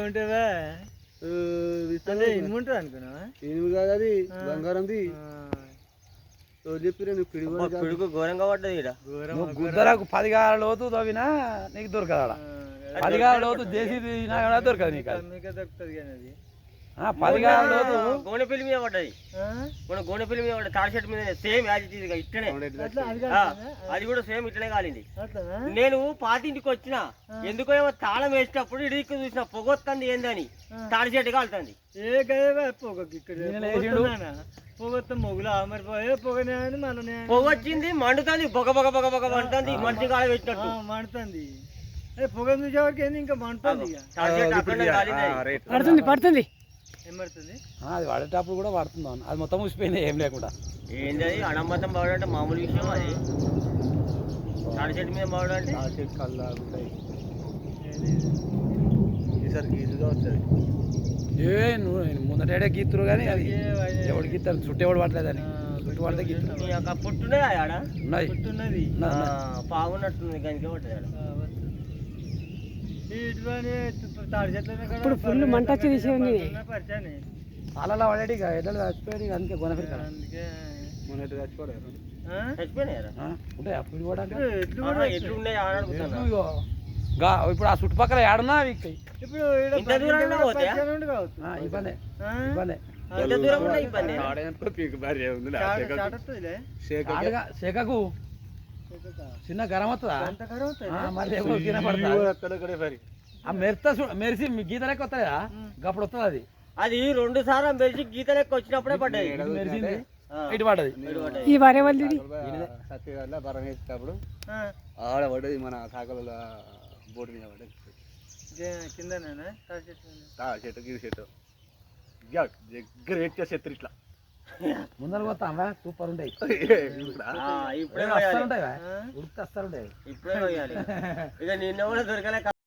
ఉంటావా అదే అనుకున్నావా? కాదు. బంగారంది. పిడుగు ఘోరంగా పడ్డది గుద్దలకు లోతు తవ్వినా నీకు దొరకదు పది గాల లోతు చేసి తీసినా కూడా దొరకదు నీకు దొరుకుతుంది కానీ అది. ఆ, పది గాల లోతు గోనె పిల్లి మీద పడ్డది. ఆ? మన గోనె పిల్లి మీద పడ్డది తాడి చెట్టు మీద సేమ్ యాజ్ ఇట్ ఇట్లనే. అది కూడా సేమ్ ఇట్లనే కాలింది. నేను పాతింటికి వచ్చిన ఎందుకో ఏమో తాళం వేసేటప్పుడు ఇడికి చూసిన పొగొత్తంది ఏందని. తాడి చెట్టు కాలుతుంది. ఏ గదే. పొగొత్త మొగులు మరి పోయే పొగనే మళ్ళీ పొగొచ్చింది మండుతుంది బొగ బొగ బొగ బొగ మండుతుంది మనిషి కాల పెట్టినట్టు. మండుతుంది. ఏ పొగ చూసేవాడికి ఏంది ఇంకా మండుతుంది. పడుతుంది పడుతుంది. అది వాడేటప్పుడు కూడా పడుతుంది అవును. అది మొత్తం ఊసిపోయింది ఏం లేకుండా. ఏంది అది? అడంబతం అంటే మామూలు విషయం అది. తాడి చెట్టు మీద చెట్టు ఆగుతాయి. ఏది? ఈసారి గీసుగా వస్తుంది. ఏ నువ్వు ముందటేడే గీతురు కానీ అది ఎవడు గీతారు? చుట్టూ ఎవడు పడలేదని ఆ, చుట్టూ పడితే గీతురు నీ యొక్క పుట్టునే ఆడ? ఉన్నాయి పుట్టున్నది. పావున్నట్టుంది కనుక పడ్డది ఆడ ఆ, వస్తుంది. ఈ ఇటువని తాడి చెట్లనే కూడా ఇప్పుడు full మంట వచ్చి తీసేయండి. చాలా పడేటి ఇక ఎడ్డలు చచ్చిపోయాడు అందుకే కూడా ఇప్పుడు ఆ చుట్టుపక్కల ఏడన్నా వీక్తాయి ఇప్పుడు. ఇబ్బంది? ఇబ్బంది చిన్న గరం వస్తుందా. ఆ, మరి ఎవరు కింద పడతా అక్కడక్కడే పరి ఆ మెరుత మెరిసి గీత లెక్క వస్తుందా గప్పుడు వస్తుంది అది. అది రెండు సార్లు మెరిసి గీత లెక్క వచ్చినప్పుడే పడ్డది. ఇది మెరిసింది. ఇటు పడ్డది. ఈ వరే వాళ్ళది సత్యగారిలో బరం వేసేటప్పుడు ఆడ పడ్డది మన సాకల బోర్డు మీద పడ్డది. తాడి చెట్టు గిరి చెట్టు దగ్గర ఎట్టే చెత్త ఇట్లా. ముందర పోతాం సూపర్ ఉంటాయి. ఇప్పుడు పోయాలి. ఉంటాయి? ఉడితే అస్సలు ఉంటాయి. ఇప్పుడే ఇక నిన్న కూడా దొరకలే